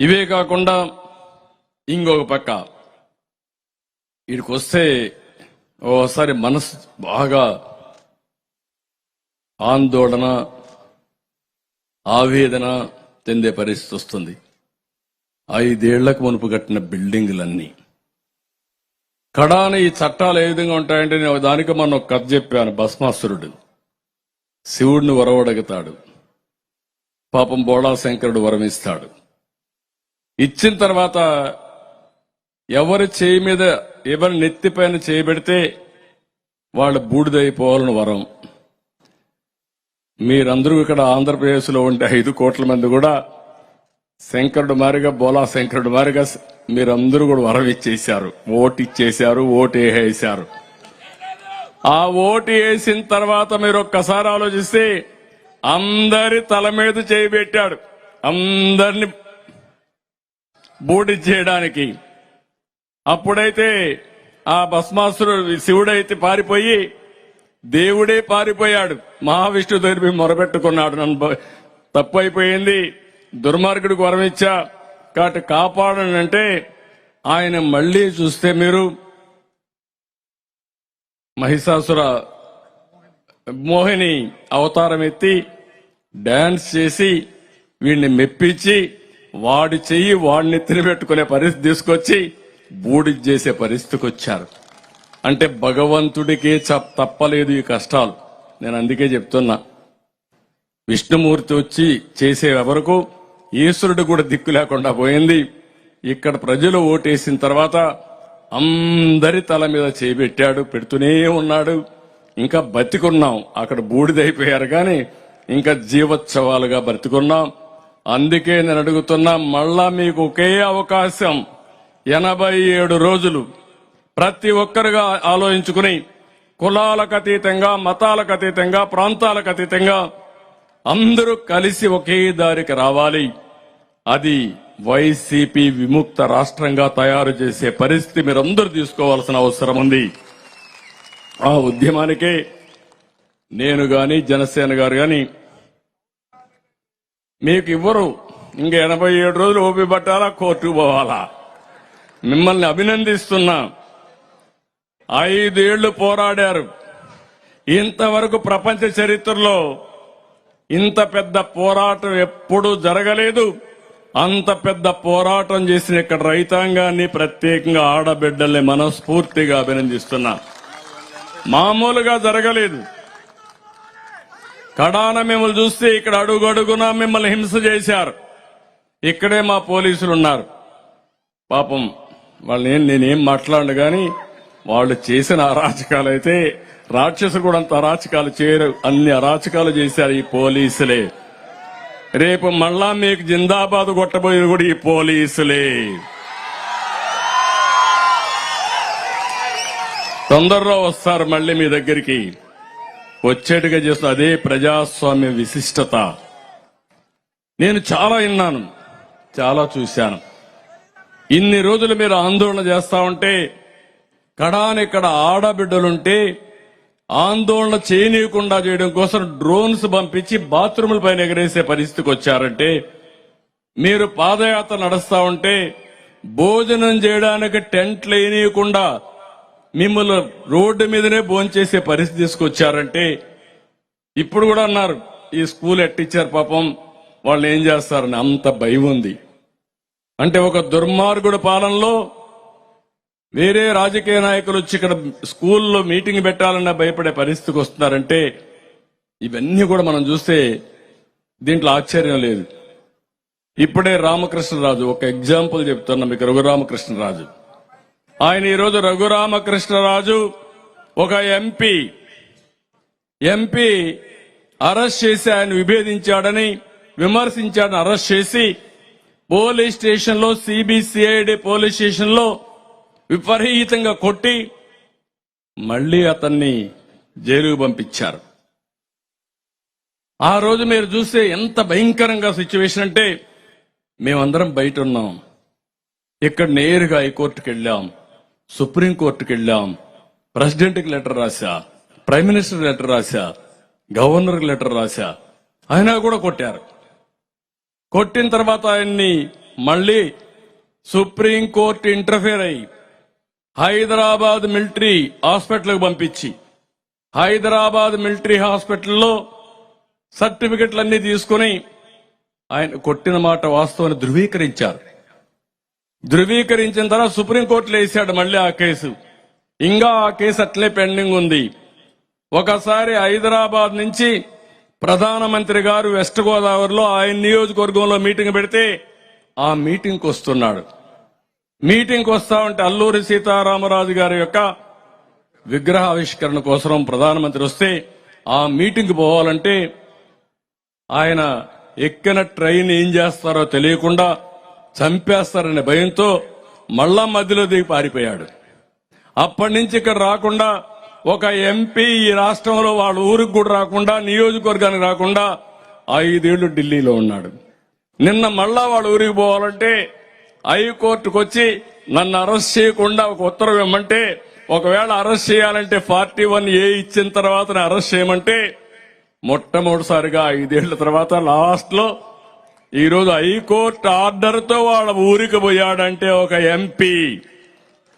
ఇవే కాకుండా ఇంకొక పక్క. వీడికి వస్తే ఓసారి మనసు బాగా ఆందోళన ఆవేదన చెందే పరిస్థితి వస్తుంది. ఐదేళ్ళకు మునుపు కట్టిన బిల్డింగులన్నీ. కడాన ఈ చట్టాలు ఏ విధంగా ఉంటాయంటే నేను దానికి మనం ఒక కథ చెప్పాను భస్మాసురుడు. శివుడిని వరవడగతాడు. పాపం బోళా శంకరుడు వరమిస్తాడు. ఇచ్చిన తర్వాత ఎవరి చేయి మీద ఎవరి నెత్తిపైన చేయబెడితే వాళ్ళు బూడిదైపోవాలని వరం. మీరందరూ ఇక్కడ ఆంధ్రప్రదేశ్లో ఉండే ఐదు కోట్ల మంది కూడా శంకరుడు మారిగా బోలా శంకరుడు మారిగా మీరందరూ కూడా వరం ఇచ్చేశారు. ఓటు ఇచ్చేశారు ఓటు వేసేశారు. ఆ ఓటు వేసిన తర్వాత మీరు ఒక్కసారి ఆలోచిస్తే అందరి తల మీద చేయబెట్టాడు అందరిని బూడి చేయడానికి. అప్పుడైతే ఆ భస్మాసురుడు శివుడైతే పారిపోయి దేవుడే పారిపోయాడు. మహావిష్ణు దగ్గర మొరబెట్టుకున్నాడు నన్ను తప్పైపోయింది. తప్పు అయిపోయింది దుర్మార్గుడికి వరం ఇచ్చా కాబట్టి కాపాడనంటే ఆయన మళ్ళీ చూస్తే మీరు మహిషాసుర మోహిని అవతారం ఎత్తి డాన్స్ చేసి వీడిని మెప్పించి వాడి చెయ్యి వాడిని తినిపెట్టుకునే పరిస్థితి తీసుకొచ్చి బూడి చేసే పరిస్థితికి వచ్చారు. అంటే భగవంతుడికే చ- తప్పలేదు ఈ కష్టాలు. నేను అందుకే చెప్తున్నా. విష్ణుమూర్తి వచ్చి చేసే వరకు ఈశ్వరుడు కూడా దిక్కు లేకుండా పోయింది. ఇక్కడ ప్రజలు ఓటేసిన తర్వాత అందరి తల మీద చేపెట్టాడు పెడుతూనే ఉన్నాడు. ఇంకా బతికున్నాం. అక్కడ బూడిదైపోయారు కానీ ఇంకా జీవోత్సవాలుగా బ్రతికున్నాం అందుకే నేను అడుగుతున్నా మళ్ళా మీకు ఒకే అవకాశం. ఎనభై ఏడు రోజులు ప్రతి ఒక్కరుగా ఆలోచించుకుని కులాలకు అతీతంగా మతాలకు అతీతంగా ప్రాంతాలకు అతీతంగా అందరూ కలిసి ఒకే దారికి రావాలి. అది వైసీపీ విముక్త రాష్ట్రంగా తయారు చేసే పరిస్థితి మీరందరూ తీసుకోవాల్సిన అవసరం ఉంది. ఆ ఉద్యమానికే నేను గాని జనసేన గారు గాని మీకు ఇవ్వరు ఇంక ఎనభై ఏడు రోజులు ఓపి పట్టాలా కోర్టుకు పోవాలా? మిమ్మల్ని అభినందిస్తున్నా. ఐదేళ్ళు పోరాడారు. ఇంతవరకు ప్రపంచ చరిత్రలో ఇంత పెద్ద పోరాటం ఎప్పుడూ జరగలేదు. అంత పెద్ద పోరాటం చేసిన ఇక్కడ రైతాంగాన్ని ప్రత్యేకంగా ఆడబిడ్డల్ని మనస్ఫూర్తిగా అభినందిస్తున్నా. మామూలుగా జరగలేదు. కడాన మిమ్మల్ని చూస్తే ఇక్కడ అడుగడుగునా మిమ్మల్ని హింస చేశారు. ఇక్కడే మా పోలీసులు ఉన్నారు. పాపం వాళ్ళని నేనేం మాట్లాడను కానీ వాళ్ళు చేసిన అరాచకాలు అయితే రాక్షసు కూడా అంత అరాచకాలు చేయరు. అన్ని అరాచకాలు చేశారు ఈ పోలీసులే. రేపు మళ్ళా మీకు జిందాబాద్ కొట్టబోయేది కూడా ఈ పోలీసులే. తొందరలో వస్తారు మళ్ళీ మీ దగ్గరికి. వచ్చేట్టుగా చేస్తున్న అదే ప్రజాస్వామ్య విశిష్టత. నేను చాలా విన్నాను చాలా చూశాను. ఇన్ని రోజులు మీరు ఆందోళన చేస్తా ఉంటే కడానిక్కడ ఆడబిడ్డలుంటే ఆందోళన చేయనీయకుండా చేయడం కోసం డ్రోన్స్ పంపించి బాత్రూముల పైన ఎగరేసే పరిస్థితికి వచ్చారంటే మీరు పాదయాత్ర నడుస్తా ఉంటే భోజనం చేయడానికి టెంట్లు వేయనీయకుండా మిమ్మల్ని రోడ్డు మీదనే భోంచేసే పరిస్థితి తీసుకొచ్చారంటే ఇప్పుడు కూడా అన్నారు ఈ స్కూల్ ఎట్టిచ్చారు పాపం వాళ్ళు ఏం చేస్తారని అంత భయం ఉంది. అంటే ఒక దుర్మార్గుడు పాలనలో వేరే రాజకీయ నాయకులు వచ్చి ఇక్కడ స్కూల్లో మీటింగ్ పెట్టాలన్న భయపడే పరిస్థితికి వస్తున్నారంటే ఇవన్నీ కూడా మనం చూస్తే దీంట్లో ఆశ్చర్యం లేదు. ఇప్పుడే రామకృష్ణరాజు ఒక ఎగ్జాంపుల్ చెప్తున్నా మీకు రఘురామకృష్ణరాజు. ఆయన ఈరోజు రఘురామకృష్ణరాజు ఒక ఎంపీ. ఎంపీ అరెస్ట్ చేసి ఆయన విభేదించాడని విమర్శించాడని అరెస్ట్ చేసి పోలీస్ స్టేషన్లో సిబిసిఐడి పోలీస్ స్టేషన్లో విపరీతంగా కొట్టి మళ్ళీ అతన్ని జైలుకు పంపించారు. ఆ రోజు మీరు చూస్తే ఎంత భయంకరంగా సిచ్యువేషన్ అంటే మేమందరం బయట ఉన్నాం. ఇక్కడ నేరుగా హైకోర్టుకి వెళ్ళాం. సుప్రీంకోర్టుకి వెళ్ళాం ప్రెసిడెంట్కి లెటర్ రాశా. ప్రైమ్ మినిస్టర్ లెటర్ రాశా. గవర్నర్కి లెటర్ రాశా. ఆయన కూడా కొట్టారు. కొట్టిన తర్వాత ఆయన్ని మళ్ళీ సుప్రీంకోర్టు ఇంటర్ఫేర్ అయ్యి హైదరాబాద్ మిలిటరీ హాస్పిటల్కి పంపించి హైదరాబాద్ మిలిటరీ హాస్పిటల్లో సర్టిఫికెట్లన్నీ తీసుకుని ఆయన కొట్టిన మాట వాస్తవాన్ని ధృవీకరించారు. ధృవీకరించిన తర్వాత సుప్రీంకోర్టులో వేసాడు మళ్ళీ ఆ కేసు. ఇంకా ఆ కేసు అట్లే పెండింగ్ ఉంది. ఒకసారి హైదరాబాద్ నుంచి ప్రధానమంత్రి గారు వెస్ట్ గోదావరిలో ఆయన నియోజకవర్గంలో మీటింగ్ పెడితే ఆ మీటింగ్కి వస్తున్నాడు. మీటింగ్కి వస్తా ఉంటే అల్లూరి సీతారామరాజు గారి యొక్క విగ్రహ ఆవిష్కరణ కోసం ప్రధానమంత్రి వస్తే ఆ మీటింగ్కి పోవాలంటే ఆయన ఎక్కిన ట్రైన్ ఏం చేస్తారో తెలియకుండా చంపేస్తారనే భయంతో మళ్ళా మధ్యలో దిగి పారిపోయాడు. అప్పటి నుంచి ఇక్కడ రాకుండా ఒక ఎంపీ ఈ రాష్ట్రంలో వాళ్ళ ఊరికి కూడా రాకుండా నియోజకవర్గానికి రాకుండా ఐదేళ్ళు ఢిల్లీలో ఉన్నాడు. నిన్న మళ్ళా వాళ్ళ ఊరికి పోవాలంటే హైకోర్టుకు వచ్చి నన్ను అరెస్ట్ చేయకుండా ఒక ఉత్తర్వు ఇవ్వమంటే ఒకవేళ అరెస్ట్ చేయాలంటే ఫార్టీ వన్ ఏ ఇచ్చిన తర్వాత అరెస్ట్ చేయమంటే మొట్టమొదటిసారిగా ఐదేళ్ళ తర్వాత లాస్ట్ ఈరోజు హైకోర్టు ఆర్డర్తో వాళ్ళ ఊరికి పోయాడంటే ఒక ఎంపీ.